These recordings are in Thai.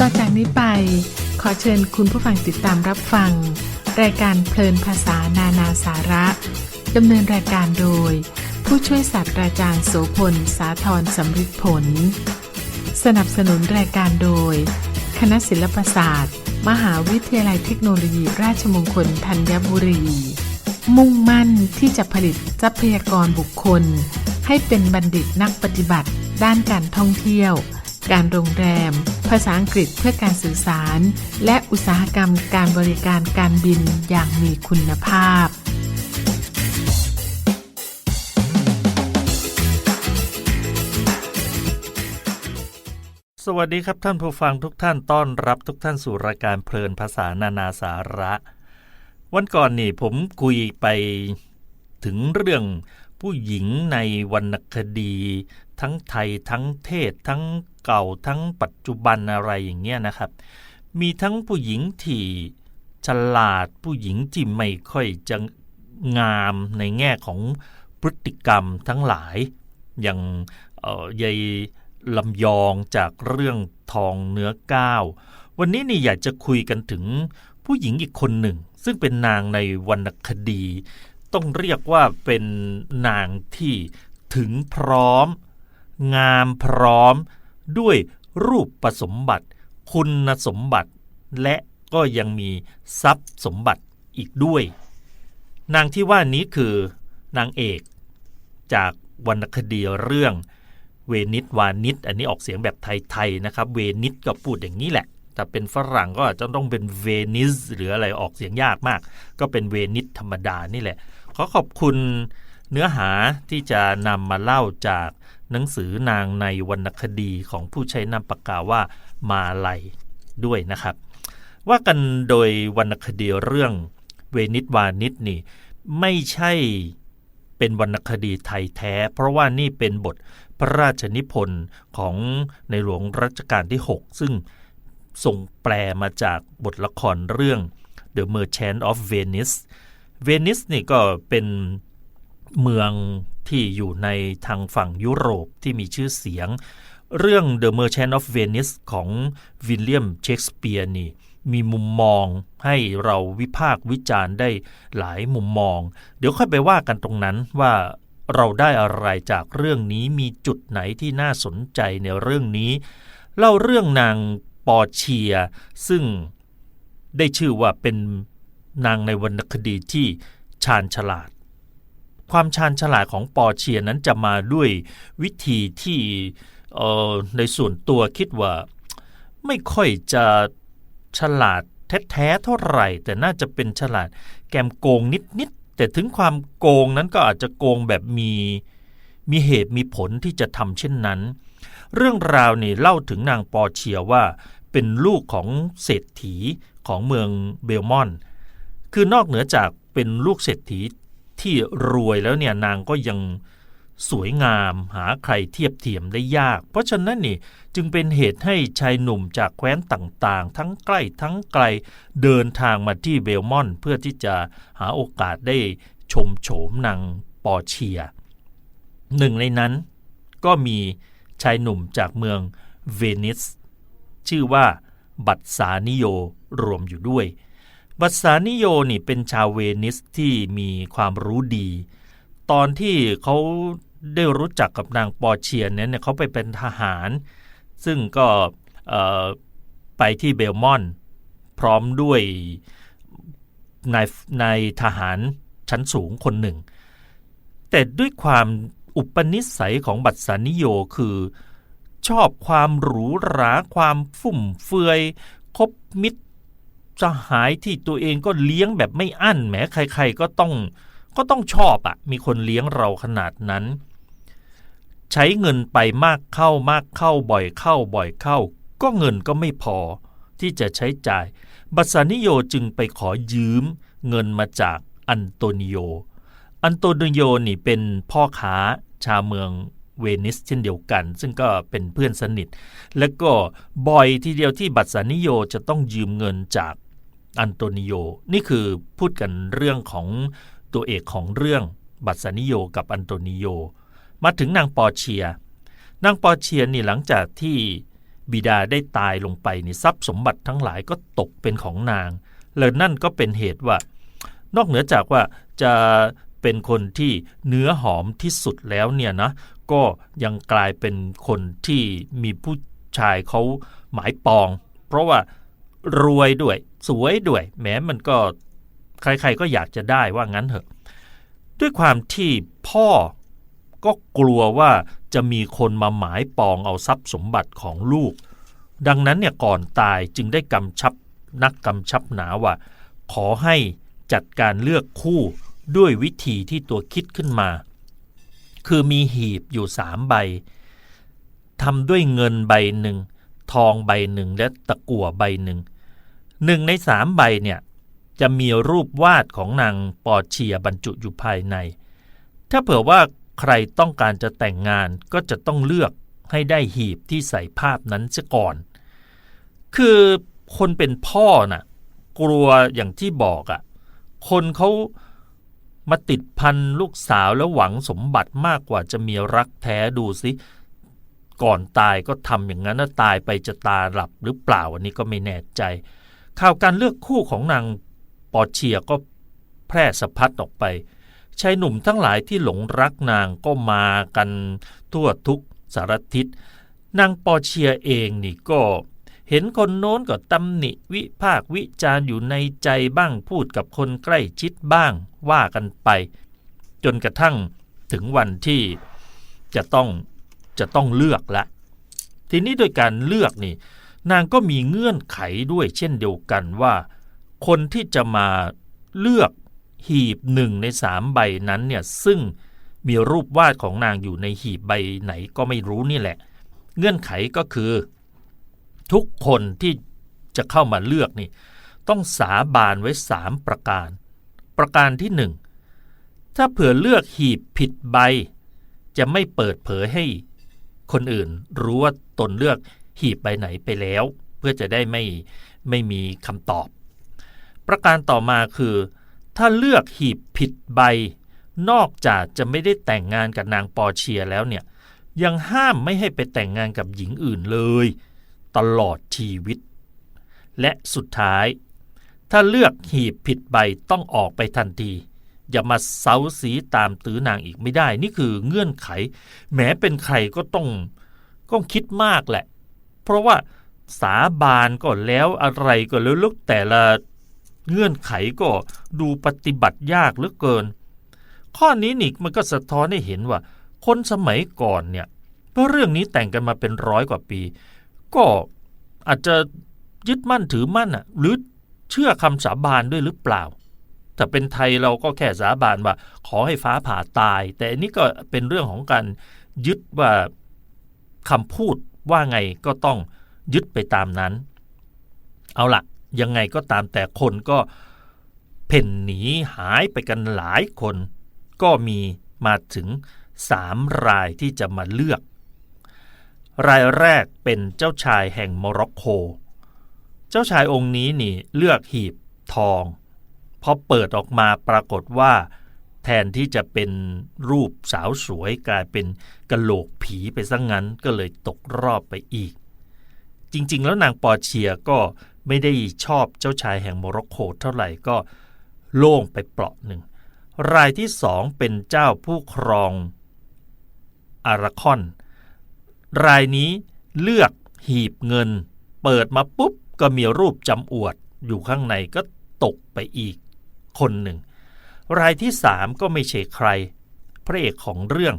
ต่อจากนี้ไป ขอเชิญคุณผู้ฟังติดตามรับฟัง รายการเพลินภาษานานาสาระดำเนินรายการโดย ผู้ช่วยศาสตราจารย์โสพล สาธรสำริดผล สนับสนุนรายการโดย คณะศิลปศาสตร์ มหาวิทยาลัยเทคโนโลยี ราชมงคลธัญบุรี มุ่งมั่นที่จะผลิตทรัพยากรบุคคล ให้เป็นบัณฑิตนักปฏิบัติ ด้านการท่องเที่ยว การโรงแรม ภาษาอังกฤษเพื่อการสื่อสาร และอุตสาหกรรมการบริการการบินอย่างมีคุณภาพสวัสดีครับท่านผู้ฟังทุกท่านต้อนรับทุกท่านสู่รายการเพลินภาษานานาสาระ วันก่อนนี่ผมคุยไปถึงเรื่องผู้หญิงในวรรณคดี ทั้งไทยทั้งเทศ ทั้งเก่าทั้งปัจจุบันอะไรอย่างเงี้ยนะครับ มีทั้งผู้หญิงที่ฉลาดผู้หญิงที่ไม่ค่อยจะงามในแง่ของพฤติกรรมทั้งหลาย อย่างยายลำยองจากเรื่องทองเนื้อก้าววันนี้นี่อยากจะคุยกันถึงผู้หญิงอีกคนหนึ่ง ซึ่งเป็นนางในวรรณคดี ต้องเรียกว่าเป็นนางที่ถึงพร้อม งามพร้อมด้วยรูปประสมบัติ คุณสมบัติ และก็ยังมีทรัพย์สมบัติอีกด้วย นางที่ว่านี้คือนางเอกจากวรรณคดีเรื่องเวนิสวานิสอันนี้ออกเสียงแบบไทยๆนะครับ เวนิสก็พูดอย่างนี้แหละแต่เป็นฝรั่งก็อาจจะต้องเป็นเวนิสหรืออะไรออกเสียงยากมาก ก็เป็นเวนิสธรรมดานี่แหละ ขอขอบคุณเนื้อหาที่จะนำมาเล่าจาก หนังสือนางในวรรณคดีของผู้ใช้นามปากกาว่ามาลัยด้วยนะครับ ว่ากันโดยวรรณคดีเรื่องเวนิสวานิสนี่ไม่ใช่เป็นวรรณคดีไทยแท้ เพราะว่านี่เป็นบทพระราชนิพนธ์ของในหลวงรัชกาลที่ 6 ซึ่งส่งแปลมาจากบทละครเรื่อง The Merchant of Venice Venice นี่ก็เป็น เมืองที่อยู่ในทางฝั่งยุโรปที่มีชื่อเสียง เรื่อง The Merchant of Venice ของวิลเลียมเชกสเปียร์นี่มีมุมมองให้เราวิพากษ์วิจารณ์ได้หลายมุมมอง เดี๋ยวค่อยไปว่ากันตรงนั้นว่าเราได้อะไรจากเรื่องนี้มีจุดไหนที่น่าสนใจในเรื่องนี้ เล่าเรื่องนางปอเชีย ซึ่งได้ชื่อว่าเป็นนางในวรรณคดีที่ชาญฉลาด ความชาญฉลาดของปอเชียนั้นจะมาด้วยวิธีที่ในส่วนตัวคิดว่าไม่ค่อยจะฉลาดแท้ๆเท่าไหร่ แต่น่าจะเป็นฉลาดแกมโกงนิดๆแต่ถึงความโกงนั้นก็อาจจะโกงแบบมีมีเหตุมีผลที่จะทำเช่นนั้น เรื่องราวนี่เล่าถึงนางปอเชียว่าเป็นลูกของเศรษฐีของเมืองเบลมอน คือนอกเหนือจากเป็นลูกเศรษฐี ที่รวยแล้วเนี่ยนางก็ยังสวยงามหาใครเทียบเทียมได้ยาก เพราะฉะนั้นนี่จึงเป็นเหตุให้ชายหนุ่มจากแคว้นต่างๆ ทั้งใกล้ทั้งไกลเดินทางมาที่เบลมอนเพื่อที่จะหาโอกาสได้ชมโฉมนางปอเชีย หนึ่งในนั้นก็มีชายหนุ่มจากเมืองเวนิส ชื่อว่าบัตสานิโยรวมอยู่ด้วย บัตสานิโยนี่เป็นชาวเวนิสที่มีความรู้ดี ตอนที่เขาได้รู้จักกับนางปอเชียเนี่ยเขาไปเป็นทหาร ซึ่งก็ไปที่เบลมอน พร้อมด้วยนายนายทหารชั้นสูงคนหนึ่ง แต่ด้วยความอุปนิสัยของบัตสานิโยคือชอบความหรูหราความฟุ่มเฟือยคบมิตร สหายที่ตัวเองก็เลี้ยงแบบไม่อั้นแม้ใคร ๆ ก็ต้องก็ต้องชอบอะมีคนเลี้ยงเราขนาดนั้น ใช้เงินไปมากเข้ามากเข้าบ่อยเข้าบ่อยเข้า ก็เงินก็ไม่พอที่จะใช้จ่าย บัตสานิโยจึงไปขอยืมเงินมาจากอันโตนิโออันโตนิโอนี่เป็นพ่อค้าชาวเมืองเวนิสเช่นเดียวกัน ซึ่งก็เป็นเพื่อนสนิท และก็บ่อยทีเดียวที่บัตสานิโยจะต้องยืมเงินจาก อันโตนิโอ นี่คือพูดกันเรื่องของตัวเอกของเรื่องบัตสานิโยกับอันโตนิโอมาถึงนางปอเชีย นางปอเชียนี่หลังจากที่บิดาได้ตายลงไปนี่ทรัพย์สมบัติทั้งหลายก็ตกเป็นของนางและนั่นก็เป็นเหตุว่า นอกเหนือจากว่าจะเป็นคนที่เนื้อหอมที่สุดแล้วเนี่ยนะก็ยังกลายเป็นคนที่มีผู้ชายเขาหมายปอง เพราะว่ารวยด้วย สวยด้วยแม้มันก็ใครๆก็อยากจะได้ว่างั้นเถอะ ด้วยความที่พ่อก็กลัวว่าจะมีคนมาหมายปองเอาทรัพย์สมบัติของลูก ดังนั้นเนี่ยก่อนตายจึงได้กำชับนักกำชับหนาว่า ขอให้จัดการเลือกคู่ด้วยวิธีที่ตัวคิดขึ้นมา คือมีหีบอยู่สามใบทำด้วยเงินใบหนึ่ง ทองใบหนึ่งและตะกั่วใบหนึ่ง หนึ่งในสามใบเนี่ยจะมีรูปวาดของนางปอเชียบรรจุอยู่ภายใน ถ้าเผื่อว่าใครต้องการจะแต่งงานก็จะต้องเลือกให้ได้หีบที่ใส่ภาพนั้นซะก่อน คือคนเป็นพ่อน่ะกลัวอย่างที่บอกอะ่ะ คนเขามาติดพันลูกสาวแล้วหวังสมบัติมากกว่าจะมีรักแท้ดูสิ ก่อนตายก็ทำอย่างนั้นนะตายไปจะตาหลับหรือเปล่าอันนี้ก็ไม่แน่ใจ ข่าวการเลือกคู่ของนางปอเชียก็แพร่สะพัดออกไปชายหนุ่มทั้งหลายที่หลงรักนางก็มากันทั่วทุกสารทิศนางปอเชียเองนี่ก็เห็นคนโน้นก็ตำหนิวิพากวิจารอยู่ในใจบ้างพูดกับคนใกล้ชิดบ้างว่ากันไป จนกระทั่งถึงวันที่จะต้องจะต้องเลือกละ ทีนี้โดยการเลือกนี่ นางก็มีเงื่อนไขด้วยเช่นเดียวกันว่า คนที่จะมาเลือกหีบหนึ่งในสามใบนั้นเนี่ยซึ่งมีรูปวาดของนางอยู่ในหีบใบไหนก็ไม่รู้นี่แหละ เงื่อนไขก็คือ ทุกคนที่จะเข้ามาเลือกนี่ ต้องสาบานไว้สามประการ ประการที่หนึ่งถ้าเผื่อเลือกหีบผิดใบ จะไม่เปิดเผยให้คนอื่นรู้ว่าตนเลือก หีบใบไหนไปแล้ว เพื่อจะได้ไม่ไม่มีคำตอบ ประการต่อมาคือ ถ้าเลือกหีบผิดใบ นอกจากจะไม่ได้แต่งงานกับนางปอเชียแล้วเนี่ยยังห้ามไม่ให้ไปแต่งงานกับหญิงอื่นเลย ตลอดชีวิต และสุดท้าย ถ้าเลือกหีบผิดใบต้องออกไปทันที อย่ามาเซาสีตามตื้อนางอีกไม่ได้ นี่คือเงื่อนไข แม้เป็นใครก็ต้องก็คิดมากแหละ เพราะว่าสาบานก็แล้วอะไรก็แล้วลุกแต่ละเงื่อนไขก็ดูปฏิบัติยากเหลือเกิน ข้อนี้นี่มันก็สะท้อนให้เห็นว่า คนสมัยก่อนเนี่ยเพราะเรื่องนี้แต่งกันมาเป็นร้อยกว่าปี ก็อาจจะยึดมั่นถือมั่นอะหรือเชื่อคำสาบานด้วยหรือเปล่าแต่เป็นไทยเราก็แค่สาบานว่า ขอให้ฟ้าผ่าตาย แต่อันนี้ก็เป็นเรื่องของการยึดว่าคำพูด ว่าไงก็ต้องยึดไปตามนั้น เอาละยังไงก็ตามแต่คนก็เพ่นหนีหายไปกันหลายคน ก็มีมาถึงสามรายที่จะมาเลือก รายแรกเป็นเจ้าชายแห่งโมร็อกโก เจ้าชายองค์นี้นี่เลือกหีบทองพอเปิดออกมาปรากฏว่า แทนที่จะเป็นรูปสาวสวยกลายเป็นกะโหลกผีไปซะงงั้นก็เลยตกรอบไปอีก จริงๆ แล้วนางปอเชียก็ไม่ได้ชอบเจ้าชายแห่งโมร็อกโกเท่าไหร่ก็โล่งไปเปราะหนึ่ง รายที่สองเป็นเจ้าผู้ครองอาราคอน รายนี้เลือกหีบเงิน เปิดมาปุ๊บก็มีรูปจำอวดอยู่ข้างในก็ตกไปอีกคนหนึ่ง รายที่สามก็ไม่ใช่ใคร พระเอกของเรื่อง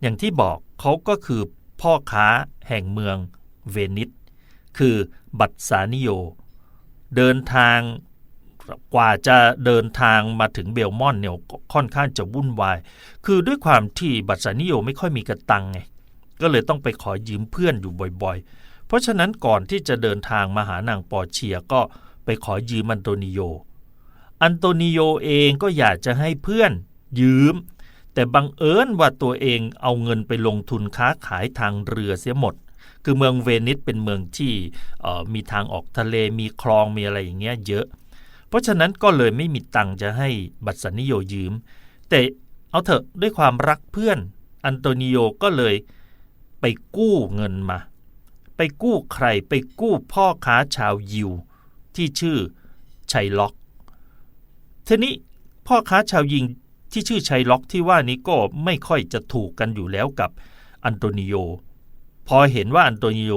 อย่างที่บอกเขาก็คือพ่อค้าแห่งเมืองเวนิสคือบัตสานิโย เดินทางกว่าจะเดินทางมาถึงเบลมอนเนี่ยค่อนข้างจะวุ่นวาย คือด้วยความที่บัตสานิโยไม่ค่อยมีกระตังไงก็เลยต้องไปขอยืมเพื่อนอยู่บ่อยๆ เพราะฉะนั้นก่อนที่จะเดินทางมาหานางปอเชียก็ไปขอยืมอันโตนิโย อันโตนิโยเองก็อยากจะให้เพื่อนยืม แต่บังเอิญว่าตัวเองเอาเงินไปลงทุนค้าขายทางเรือเสียหมด คือเมืองเวนิสเป็นเมืองที่มีทางออกทะเลมีคลองมีอะไรอย่างเงี้ยเยอะ เพราะฉะนั้นก็เลยไม่มีตังจะให้บัตสนิโยยืม แต่เอาเถอะด้วยความรักเพื่อนอันโตนิโยก็เลยไปกู้เงินมา ไปกู้ใครไปกู้พ่อค้าชาวยิว ที่ชื่อชัยล็อก ทีนี้พ่อค้าชาวยิงที่ชื่อชัยล็อกที่ว่านี้ก็ไม่ค่อยจะถูกกันอยู่แล้วกับอันโตนิโอ พอเห็นว่าอันโตนิโอ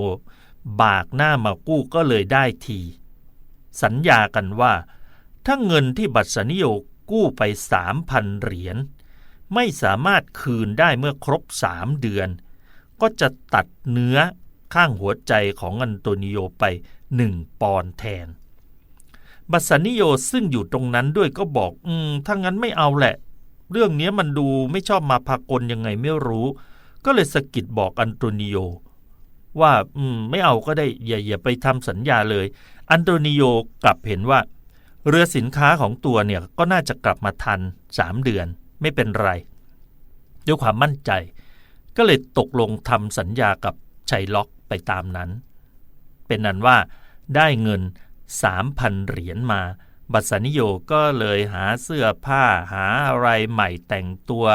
บากหน้ามากู้ก็เลยได้ที สัญญากันว่า ถ้าเงินที่บัตรสนิโยกู้ไปสามพันเหรียญไม่สามารถคืนได้เมื่อครบสามเดือน ก็จะตัดเนื้อข้างหัวใจของอันโตนิโอไปหนึ่งปอนด์แทน บัตรสนิโยซึ่งอยู่ตรงนั้นด้วยก็บอก อืมถ้างั้นไม่เอาแหละ เรื่องนี้มันดูไม่ชอบมาพากลยังไงไม่รู้ ก็เลยสะกิดบอกอันโตนิโอว่า อืม ไม่เอาก็ได้ อย่าอย่าไปทำสัญญาเลย อันโตนิโอกลับเห็นว่า เรือสินค้าของตัวเนี่ยก็น่าจะกลับมาทันสามเดือน ไม่เป็นไร ด้วยความมั่นใจ ก็เลยตกลงทำสัญญากับชัยล็อกไปตามนั้น เป็นนั้นว่าได้เงิน 3,000 เหรียญมา บัตสานิโยก็เลยหาเสื้อผ้าหาอะไรใหม่แต่งตัว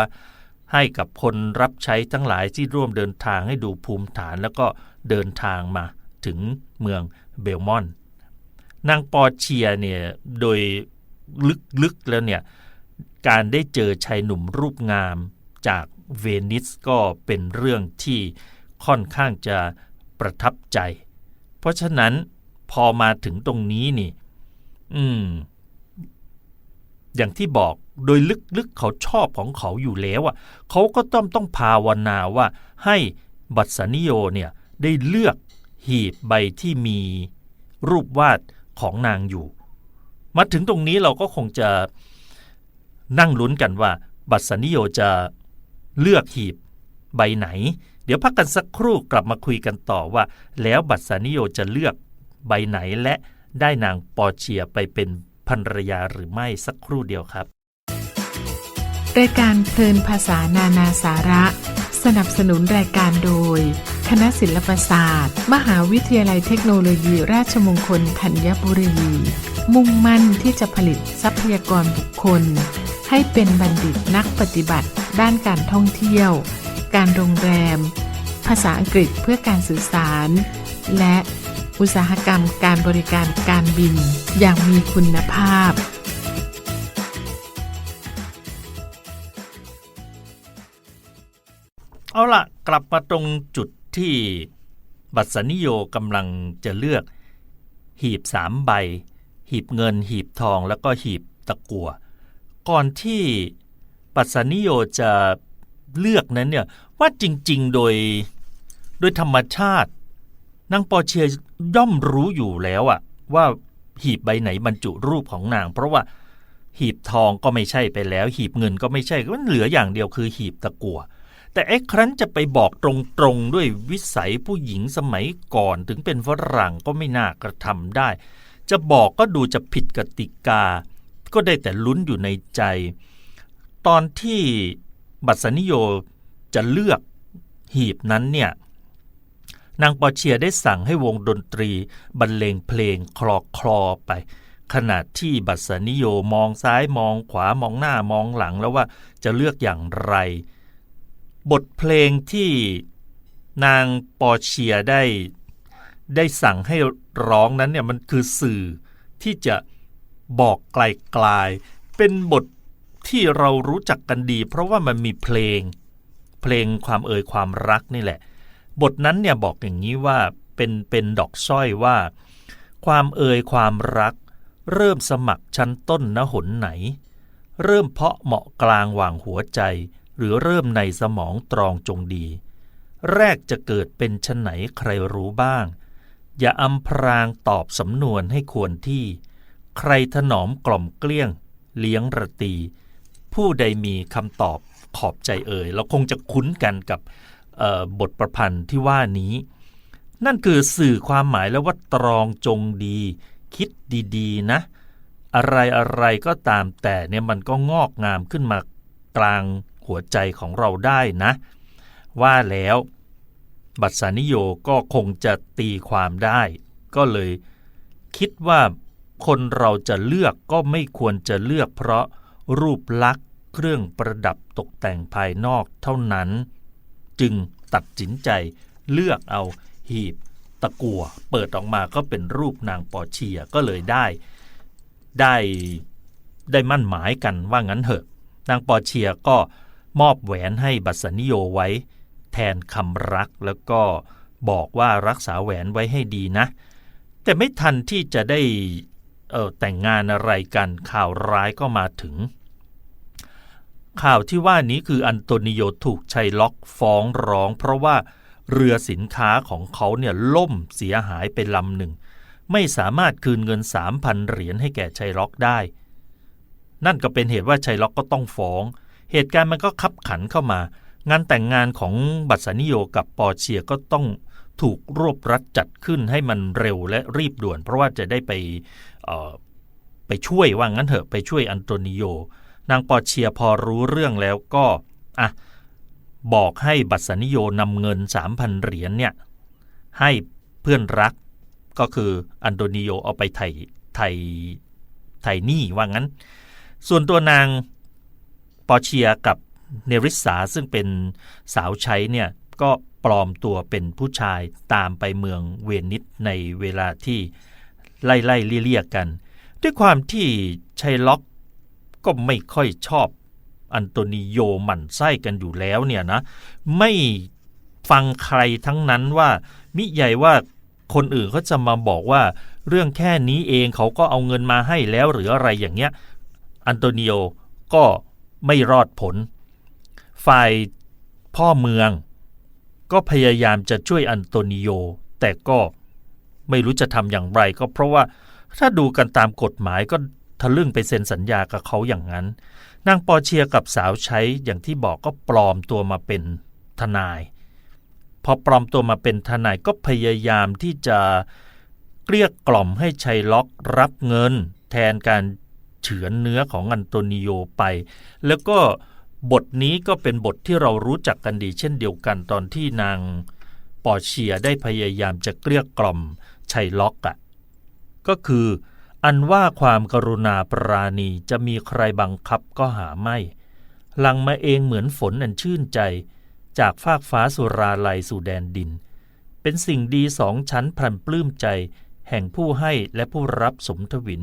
ให้กับคนรับใช้ทั้งหลายที่ร่วมเดินทางให้ดูภูมิฐานแล้วก็เดินทางมาถึงเมืองเบลมอน นางปอเชียเนี่ยโดยลึกๆแล้วเนี่ยการได้เจอชายหนุ่มรูปงามจากเวนิสก็เป็นเรื่องที่ค่อนข้างจะประทับใจ เพราะฉะนั้น พอมาถึงตรงนี้นี่ อืม อย่างที่บอกโดยลึกๆเขาชอบของเขาอยู่แล้วอะเขาก็ต้องต้องภาวนาว่า ให้บัตสนิโยเนี่ย ได้เลือกหีบใบที่มีรูปวาดของนางอยู่ มาถึงตรงนี้เราก็คงจะนั่งลุ้นกันว่า บัตสนิโยจะเลือกหีบใบไหน เดี๋ยวพักกันสักครู่กลับมาคุยกันต่อว่า แล้วบัตสนิโยจะเลือก ใบไหนและได้นางปอเชียไปเป็นภรรยาหรือไม่สักครู่เดียวครับ รายการเพลินภาษานานาสาระ สนับสนุนรายการโดย คณะศิลปศาสตร์ มหาวิทยาลัยเทคโนโลยีราชมงคลธัญบุรี มุ่งมั่นที่จะผลิตทรัพยากรบุคคล ให้เป็นบัณฑิตนักปฏิบัติ ด้านการท่องเที่ยว การโรงแรม ภาษาอังกฤษเพื่อการสื่อสาร และ อุตสาหกรรมการบริการการบิน อย่างมีคุณภาพเอาละกลับมาตรงจุดที่บัตรสนิโยกำลังจะเลือก หีบสามใบ หีบเงิน หีบทองแล้วก็หีบตะกัวก่อนที่บัตรสนิโยจะเลือกนั้นเนี่ยว่าจริง ๆ โดยโดยธรรมชาติ นางปอเชียย่อมรู้อยู่แล้วอะว่าหีบใบไหนบรรจุรูปของนาง เพราะว่าหีบทองก็ไม่ใช่ไปแล้ว หีบเงินก็ไม่ใช่ก็เหลืออย่างเดียวคือหีบตะกัวแต่ไอ้ครั้นจะไปบอกตรงๆด้วยวิสัยผู้หญิงสมัยก่อนถึงเป็นฝรั่งก็ไม่น่ากระทำได้ จะบอกก็ดูจะผิดกติกา ก็ได้แต่ลุ้นอยู่ในใจ ตอนที่บัตสนิโยจะเลือกหีบนั้นเนี่ย นางปอเชียได้สั่งให้วงดนตรีบรรเลงเพลงคลอคลอไป ขณะที่บัตสนิโยมองซ้ายมองขวามองหน้ามองหลังแล้วว่าจะเลือกอย่างไร บทเพลงที่นางปอเชียได้ได้สั่งให้ร้องนั้นเนี่ยมันคือสื่อที่จะบอกไกลๆเป็นบทที่เรารู้จักกันดี เพราะว่ามันมีเพลง เพลงความเอ่ยความรักนี่แหละ บทนั้นเนี่ยบอกอย่างนี้ว่าเป็นเป็นดอกสร้อยว่า ความเอ่ยความรัก เริ่มสมัครชั้นต้นณหนไหน เริ่มเพาะเหมาะกลางหว่างหัวใจ หรือเริ่มในสมองตรองจงดี แรกจะเกิดเป็นชนไหนใครรู้บ้าง อย่าอำพรางตอบสำนวนให้ควรที่ ใครถนอมกล่อมเกลี้ยง เลี้ยงระตี ผู้ใดมีคำตอบขอบใจเอ่ยเราคงจะคุ้นกันกับ บทประพันธ์ที่ว่านี้ นั่นคือสื่อความหมายแล้วว่าตรองจงดี คิดดีๆนะ อะไรอะไรก็ตามแต่เนี่ยมันก็งอกงามขึ้นมากลางหัวใจของเราได้นะ ว่าแล้วบัตสานิโยก็คงจะตีความได้ ก็เลยคิดว่าคนเราจะเลือกก็ไม่ควรจะเลือกเพราะรูปลักษณ์เครื่องประดับตกแต่งภายนอกเท่านั้น จึงตัดสินใจเลือกเอาหีบตะกัวเปิดออกมาก็เป็นรูปนางปอเชียก็เลยได้ได้ได้มั่นหมายกันว่างั้นเถอะ นางปอเชียก็มอบแหวนให้บัสนิโยไว้ แทนคำรักแล้วก็บอกว่ารักษาแหวนไว้ให้ดีนะ แต่ไม่ทันที่จะได้เออแต่งงานอะไรกันข่าวร้ายก็มาถึง ข่าวที่ว่านี้คืออันโตนิโยถูกชัยล็อกฟ้องร้อง เพราะว่าเรือสินค้าของเขาเนี่ยล่มเสียหายไปลำหนึ่ง ไม่สามารถคืนเงิน 3,000 เหรียญให้แก่ชัยล็อกได้ นั่นก็เป็นเหตุว่าชัยล็อกก็ต้องฟ้อง เหตุการณ์มันก็คับขันเข้ามา งานแต่งงานของบัตสานิโยกับปอเชียก็ต้องถูกรวบรัดจัดขึ้นให้มันเร็วและรีบด่วน เพราะว่าจะได้ไปไปช่วยว่างั้นเถอะไปช่วยอันโตนิโย นางปอเชียพอรู้เรื่องแล้วก็อะบอกให้บัตสนิโยนำเงิน 3,000 เหรียญเนี่ยให้เพื่อนรักก็คืออันโตนิโยเอาไปไถ่ไถ่ไถ่หนี้ว่างั้น ส่วนตัวนางปอเชียกับเนริสาซึ่งเป็นสาวใช้เนี่ยก็ปลอมตัวเป็นผู้ชายตามไปเมืองเวนิสในเวลาที่ไล่ไล่เลี่ยกัน ด้วยความที่ชัยล็อก ก็ไม่ค่อยชอบอันโตนิโยหมั่นไส้กันอยู่แล้วเนี่ยนะ ไม่ฟังใครทั้งนั้นว่า มิใหญ่ว่าคนอื่นเขาจะมาบอกว่า เรื่องแค่นี้เองเขาก็เอาเงินมาให้แล้วหรืออะไรอย่างเงี้ย อันโตนิโอก็ไม่รอดผล ฝ่ายพ่อเมือง ก็พยายามจะช่วยอันโตนิโอแต่ก็ไม่รู้จะทำอย่างไรก็เพราะว่าถ้าดูกันตามกฎหมายก็ะลึ่งไปเซ็นสัญญากับเขาอย่างนั้น นางปอเชียกับสาวใช้อย่างที่บอกก็ปลอมตัวมาเป็นทนาย พอปลอมตัวมาเป็นทนายก็พยายามที่จะเกลี้ยกล่อมให้ชัยล็อกรับเงิน แทนการเฉือนเนื้อของอันโตนิโอไป แล้วก็บทนี้ก็เป็นบทที่เรารู้จักกันดี เช่นเดียวกันตอนที่นางปอเชียได้พยายามจะเกลี้ยกล่อมชัยล็อกอะ่ะก็คือ อันว่าความกรุณาปราณีจะมีใครบังคับก็หาไม่หลังมาเองเหมือนฝนอันชื่นใจ จากฟากฟ้าสุราลัยสู่แดนดิน เป็นสิ่งดีสองชั้นพลันปลื้มใจ แห่งผู้ให้และผู้รับสมทวิน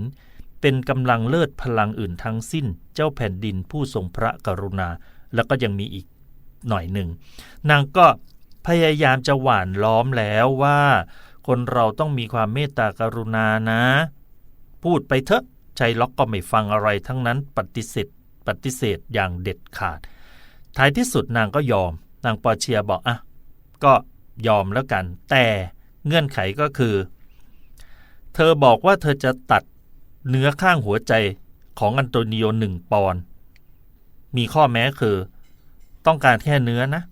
เป็นกำลังเลิศพลังอื่นทั้งสิ้น เจ้าแผ่นดินผู้ทรงพระกรุณา แล้วก็ยังมีอีกหน่อยหนึ่ง นางก็พยายามจะหว่านล้อมแล้วว่า คนเราต้องมีความเมตตากรุณานะ พูดไปเถอะใจล็อกก็ไม่ฟังอะไรทั้งนั้นปฏิเสธปฏิเสธอย่างเด็ดขาด ท้ายที่สุดนางก็ยอม นางปอเชียบอกอะก็ยอมแล้วกัน แต่เงื่อนไขก็คือ เธอบอกว่าเธอจะตัดเนื้อข้างหัวใจของอันโตนิโอหนึ่งปอนด์มีข้อแม้คือ ต้องการแค่เนื้อนะ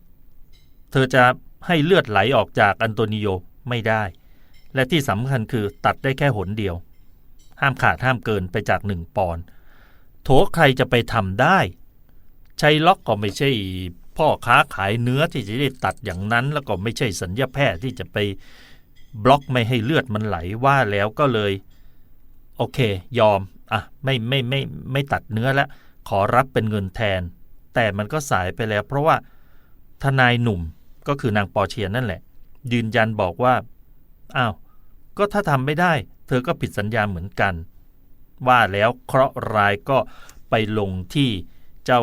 เธอจะให้เลือดไหลออกจากอันโตนิโอไม่ได้ และที่สำคัญคือตัดได้แค่หนเดียว ห้ามขาดห้ามเกินไปจากหนึ่งปอนด์โถใครจะไปทำได้ ชัยล็อกก็ไม่ใช่พ่อค้าขายเนื้อที่จะได้ตัดอย่างนั้น แล้วก็ไม่ใช่สัญญาแพทย์ที่จะไปบล็อกไม่ให้เลือดมันไหลว่าแล้วก็เลย โอเค ยอมอะไม่ไม่ไม่ไม่ตัดเนื้อแล้วขอรับเป็นเงินแทน แต่มันก็สายไปแล้ว เพราะว่าทนายหนุ่มก็คือนางปอเชียนนั่นแหละ ยืนยันบอกว่าอ้าวก็ถ้าทำไม่ได้ เธอก็ผิดสัญญาเหมือนกัน ว่าแล้วเคราะห์ร้ายก็ไปลงที่เจ้า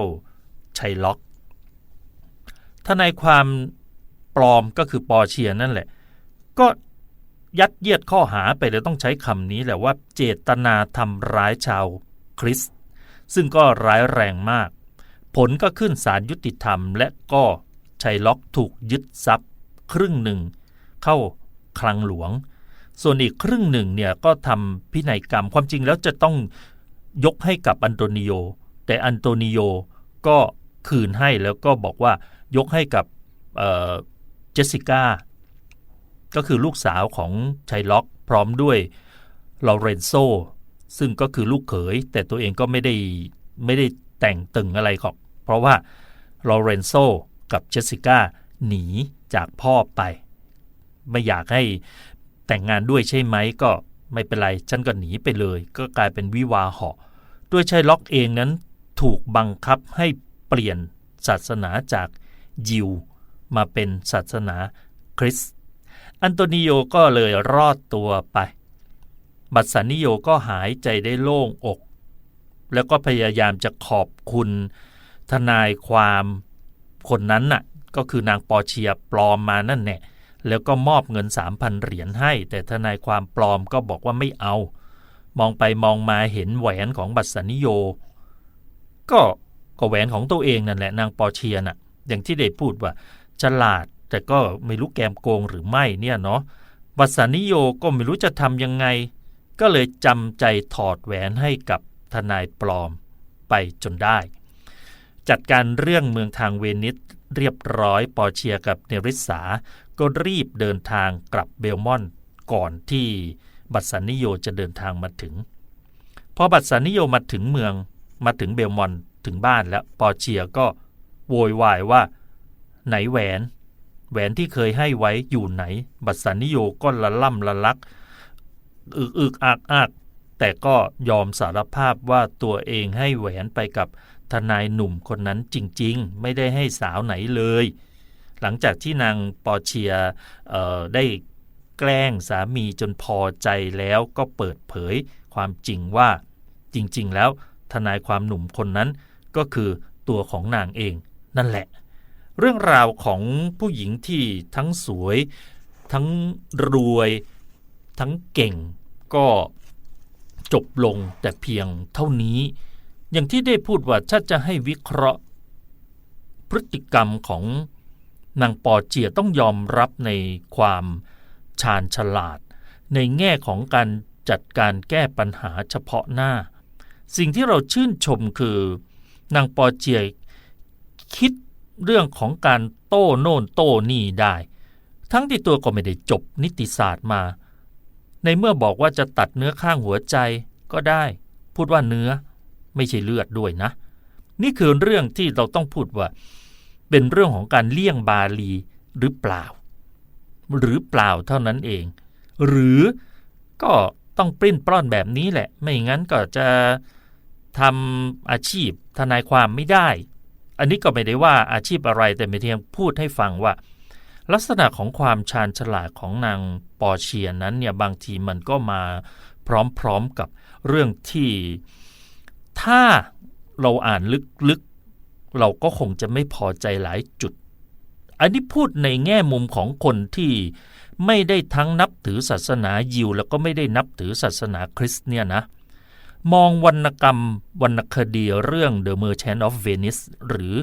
ชัยล็อกทนายความปลอมก็คือปอเชียนั่นแหละ ก็ยัดเยียดข้อหาไปเลยต้องใช้คำนี้แหละว่าเจตนาทำร้ายชาวคริสต์ซึ่งก็ร้ายแรงมาก ผลก็ขึ้นศาลยุติธรรม และก็ชัยล็อกถูกยึดทรัพย์ ครึ่งหนึ่ง เข้าคลังหลวง ส่วนอีกครึ่งหนึ่งเนี่ยก็ทำพินัยกรรมความจริงแล้วจะต้องยกให้กับอันโตนิโอ แต่อันโตนิโอก็คืนให้แล้วก็บอกว่ายกให้กับเจสสิก้าก็คือลูกสาวของชัยล็อกพร้อมด้วยลอเรนโซซึ่งก็คือลูกเขย แต่ตัวเองก็ไม่ได้ไม่ได้แต่งตึงอะไรหรอกเพราะว่าลอเรนโซกับเจสสิก้าหนีจากพ่อไป ไม่อยากให้ แต่งงานด้วยใช่ไหมก็ไม่เป็นไรฉันก็หนีไปเลย ก็กลายเป็นวิวาหะด้วยชัยล็อกเองนั้นถูกบังคับให้เปลี่ยนศาสนาจากยิว มาเป็นศาสนาคริสต์อันโตนิโอก็เลยรอดตัวไป บัตสันนิโยก็หายใจได้โล่งอก แล้วก็พยายามจะขอบคุณทนายความคนนั้นน่ะก็คือนางปอเชียปลอมมานั่นแน่ แล้วก็มอบเงิน 3,000 เหรียญให้ แต่ทนายความปลอมก็บอกว่าไม่เอา มองไปมองมาเห็นแหวนของบัตสันิโย ก็ก็แหวนของตัวเองนั่นแหละนางปอเชียน่ะ อย่างที่ได้พูดว่า ฉลาดแต่ก็ไม่รู้แกมโกงหรือไม่เนี่ยเนาะบัตสันิโยก็ไม่รู้จะทำยังไง ก็เลยจำใจถอดแหวนให้กับทนายปลอมไปจนได้ จัดการเรื่องเมืองทางเวนิส เรียบร้อยปอเชียกับเนริสาก็รีบเดินทางกลับเบลมอนต์ก่อนที่บัตสันนิโยจะเดินทางมาถึง พอบัตสันนิโยมาถึงเมืองมาถึงเบลมอนต์ถึงบ้านแล้วปอเชียก็โวยวายว่า ไหนแหวน แหวนที่เคยให้ไว้อยู่ไหน บัตสันนิโยก็ละล่ำละลัก อึกอึกอักอักแต่ก็ยอมสารภาพว่าตัวเองให้แหวนไปกับ ทนายหนุ่มคนนั้นจริง ๆ ไม่ได้ให้สาวไหนเลย หลังจากที่นางปอเชียได้แกล้งสามีจนพอใจแล้วก็เปิดเผยความจริงว่าจริง ๆ แล้วทนายความหนุ่มคนนั้นก็คือตัวของนางเองนั่นแหละ เรื่องราวของผู้หญิงที่ทั้งสวย ทั้งรวย ทั้งเก่งก็จบลงแต่เพียงเท่านี้ อย่างที่ได้พูดว่าถ้าจะให้วิเคราะห์ พฤติกรรมของนางปอเจียต้องยอมรับในความชาญฉลาด ในแง่ของการจัดการแก้ปัญหาเฉพาะหน้า สิ่งที่เราชื่นชมคือนางปอเจียคิดเรื่องของการโต้โน่นโต้นี่ได้ ทั้งที่ตัวก็ไม่ได้จบนิติศาสตร์มา ในเมื่อบอกว่าจะตัดเนื้อข้างหัวใจก็ได้ พูดว่าเนื้อ ไม่ใช่เลือดด้วยนะ นี่คือเรื่องที่เราต้องพูดว่า เป็นเรื่องของการเลี่ยงบาลีหรือเปล่า หรือเปล่าเท่านั้นเอง หรือก็ต้องปริ้นปล้อนแบบนี้แหละ ไม่งั้นก็จะทำอาชีพทนายความไม่ได้ อันนี้ก็ไม่ได้ว่าอาชีพอะไรแต่เพียงพูดให้ฟังว่า ลักษณะของความชาญฉลาดของนางปอเชียนั้นเนี่ยบางทีมันก็มาพร้อมๆกับเรื่องที่ ถ้าเราอ่านลึกๆ เราก็คงจะไม่พอใจหลายจุด อันนี้พูดในแง่มุมของคนที่ไม่ได้ทั้งนับถือศาสนายิว แล้วก็ไม่ได้นับถือศาสนาคริสต์เนี่ยนะ มองวรรณกรรมวรรณคดีเรื่อง The Merchant of Venice หรือ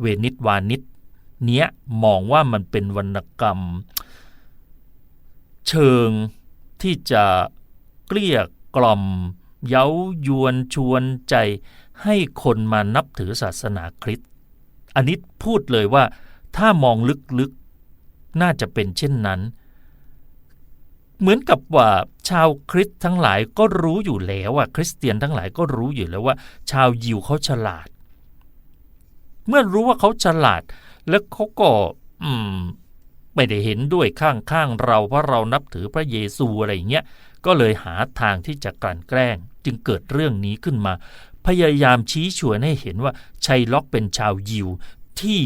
เวนิสวานิชเนี้ยมองว่ามันเป็นวรรณกรรม เชิงที่จะเกลี้ยกล่อม เย้ายวนชวนใจให้คนมานับถือศาสนาคริสต์อันนี้พูดเลยว่าถ้ามองลึกๆ น่าจะเป็นเช่นนั้น เหมือนกับว่าชาวคริสต์ทั้งหลายก็รู้อยู่แล้วว่าคริสเตียนทั้งหลายก็รู้อยู่แล้วว่า ชาวยิวเขาฉลาด เมื่อรู้ว่าเขาฉลาด แล้วเขาก็อืมไม่ได้เห็นด้วยข้างๆเราเพราะเรานับถือพระเยซูอะไรเงี้ยก็เลยหาทางที่จะกลั่นแกล้ง จึงเกิดเรื่องนี้ขึ้นมา พยายามชี้ชวนให้เห็นว่าชัยล็อกเป็นชาวยิวที่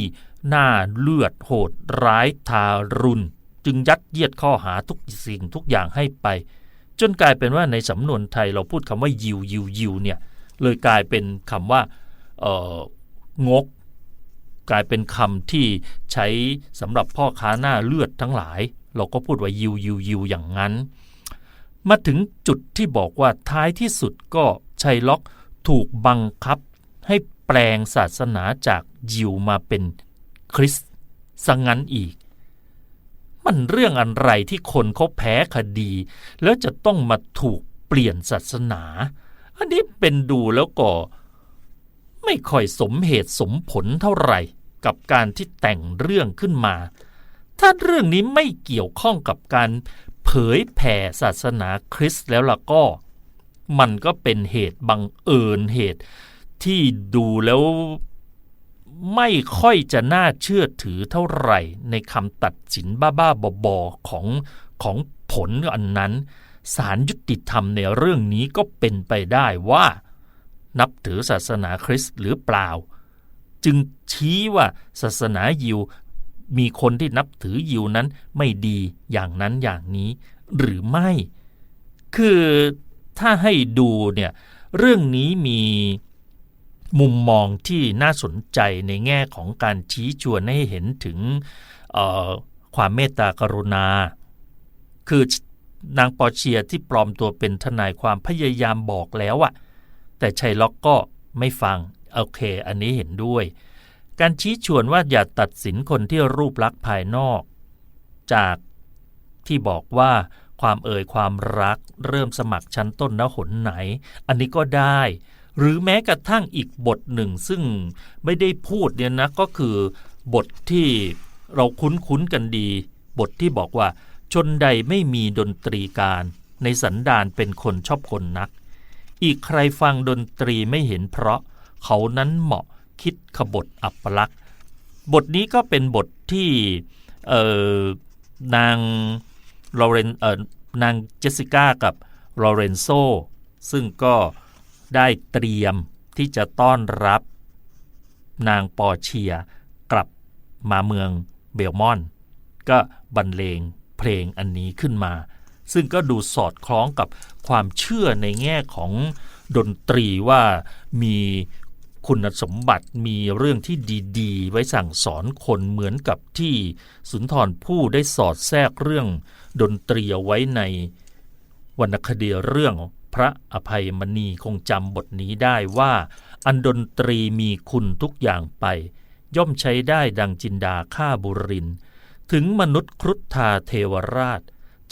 หน้าเลือดโหดร้ายทารุณ จึงยัดเยียดข้อหาทุกสิ่งทุกอย่างให้ไป จนกลายเป็นว่าในสำนวนไทยเราพูดคำว่ายิวยิวยิวเนี่ยเลยกลายเป็นคำว่าเอองก กลายเป็นคำที่ใช้สำหรับพ่อค้าหน้าเลือดทั้งหลาย เราก็พูดว่ายิวยิวยิวอย่างนั้น มาถึงจุดที่บอกว่าท้ายที่สุดก็ชัยล็อกถูกบังคับ ให้แปลงศาสนาจากยิวมาเป็นคริสต์สังงั้นอีก มันเรื่องอะไรที่คนเขาแพ้คดี แล้วจะต้องมาถูกเปลี่ยนศาสนา อันนี้เป็นดูแล้วก็ ไม่ค่อยสมเหตุสมผลเท่าไหร่กับการที่แต่งเรื่องขึ้นมา ถ้าเรื่องนี้ไม่เกี่ยวข้องกับการ เผยแผ่ศาสนาคริสต์แล้วล่ะก็ มันก็เป็นเหตุบังเอิญเหตุที่ดูแล้วไม่ค่อยจะน่าเชื่อถือเท่าไหร่ในคำตัดสินบ้าๆบอๆของของผลอันนั้นศาลยุติธรรมในเรื่องนี้ก็เป็นไปได้ว่า นับถือศาสนาคริสต์หรือเปล่า จึงชี้ว่าศาสนายิว มีคนที่นับถือยิวนั้นไม่ดีอย่างนั้นอย่างนี้ หรือไม่ คือถ้าให้ดูเนี่ยเรื่องนี้มีมุมมองที่น่าสนใจในแง่ของการชี้ชวนให้เห็นถึงความเมตตากรุณา คือนางปอเชียที่ปลอมตัวเป็นทนายความพยายามบอกแล้วอะแต่ชัยล็อกก็ไม่ฟัง โอเค อันนี้เห็นด้วย การชี้ชวนว่าอย่าตัดสินคนที่รูปลักษณ์ภายนอก จากที่บอกว่าความเอ่ยความรักเริ่มสมัครชั้นต้นแล้วหนไหน อันนี้ก็ได้ หรือแม้กระทั่งอีกบทหนึ่งซึ่งไม่ได้พูดเนี่ยนะก็คือบทที่เราคุ้นๆกันดี บทที่บอกว่า ชนใดไม่มีดนตรีการ ในสันดานเป็นคนชอบคนนัก อีกใครฟังดนตรีไม่เห็นเพราะ เขานั้นเหมาะ คิดขบฏอัปลักษณ์บทนี้ก็เป็นบทที่นางลอเรนเนางเจสสิก้ากับลอเรนโซซึ่งก็ได้เตรียมที่จะต้อนรับนางปอเชียกลับมาเมืองเบลมอนต์ก็บรรเลงเพลงอันนี้ขึ้นมา ซึ่งก็ดูสอดคล้องกับความเชื่อในแง่ของดนตรีว่ามี คุณสมบัติมีเรื่องที่ดีๆ ไว้สั่งสอนคนเหมือนกับที่สุนทรภู่ได้สอดแทรกเรื่องดนตรีเอาไว้ในวรรณคดีเรื่องพระอภัยมณีคงจำบทนี้ได้ว่า อันดนตรีมีคุณทุกอย่างไป ย่อมใช้ได้ดังจินดาฆ่าบุริน ถึงมนุษย์ครุฑธาเทวราช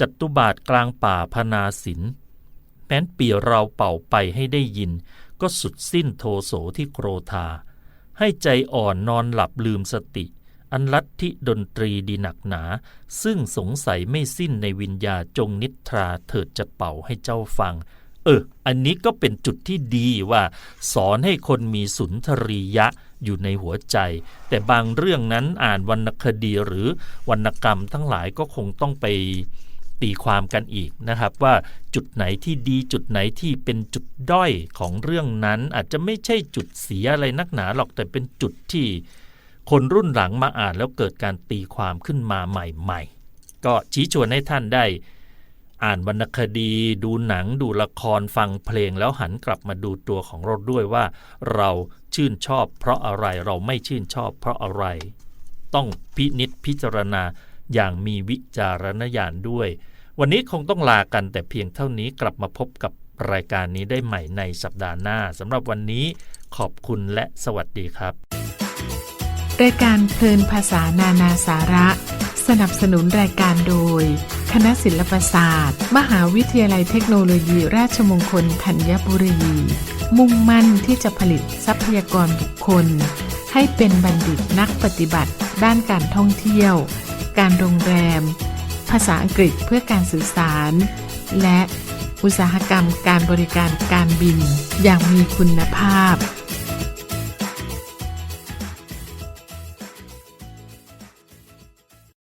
จัตุบาทกลางป่าพนาสินแม้นปีเราเป่าไปให้ได้ยิน ก็สุดสิ้นโทโสที่โกรธา ให้ใจอ่อนนอนหลับลืมสติ อันลัทธิดนตรีดีหนักหนา ซึ่งสงสัยไม่สิ้นในวิญญาจงนิทราเถิดจะเป่าให้เจ้าฟัง เออ อันนี้ก็เป็นจุดที่ดีว่า สอนให้คนมีสุนทรียะอยู่ในหัวใจ แต่บางเรื่องนั้นอ่านวรรณคดีหรือวรรณกรรมทั้งหลายก็คงต้องไป ตีความกันอีกนะครับ ว่าจุดไหนที่ดีจุดไหนที่เป็นจุดด้อยของเรื่องนั้น อาจจะไม่ใช่จุดเสียอะไรนักหนาหรอกแต่เป็นจุดที่คนรุ่นหลังมาอ่านแล้วเกิดการตีความขึ้นมาใหม่ ๆ ก็ชี้ชวนให้ท่านได้ อ่านวรรณคดี ดูหนังดูละครฟังเพลงแล้วหันกลับมาดูตัวของเราด้วยว่า เราชื่นชอบ เพราะอะไรเราไม่ชื่นชอบ เพราะอะไร ต้องพินิษพิจารณาอย่างมีวิจารณญาณด้วย วันนี้คงต้องลากันแต่เพียงเท่านี้กลับมาพบกับรายการนี้ได้ใหม่ในสัปดาห์หน้าสำหรับวันนี้ขอบคุณและสวัสดีครับ รายการเพลินภาษานานาสาระ สนับสนุนรายการโดย คณะศิลปศาสตร์ มหาวิทยาลัยเทคโนโลยี ราชมงคลธัญบุรี มุ่งมั่นที่จะผลิตทรัพยากรบุคคล ให้เป็นบัณฑิตนักปฏิบัติ ด้านการท่องเที่ยว การโรงแรม ภาษาอังกฤษเพื่อการสื่อสาร และอุตสาหกรรมการบริการการบินอย่างมีคุณภาพ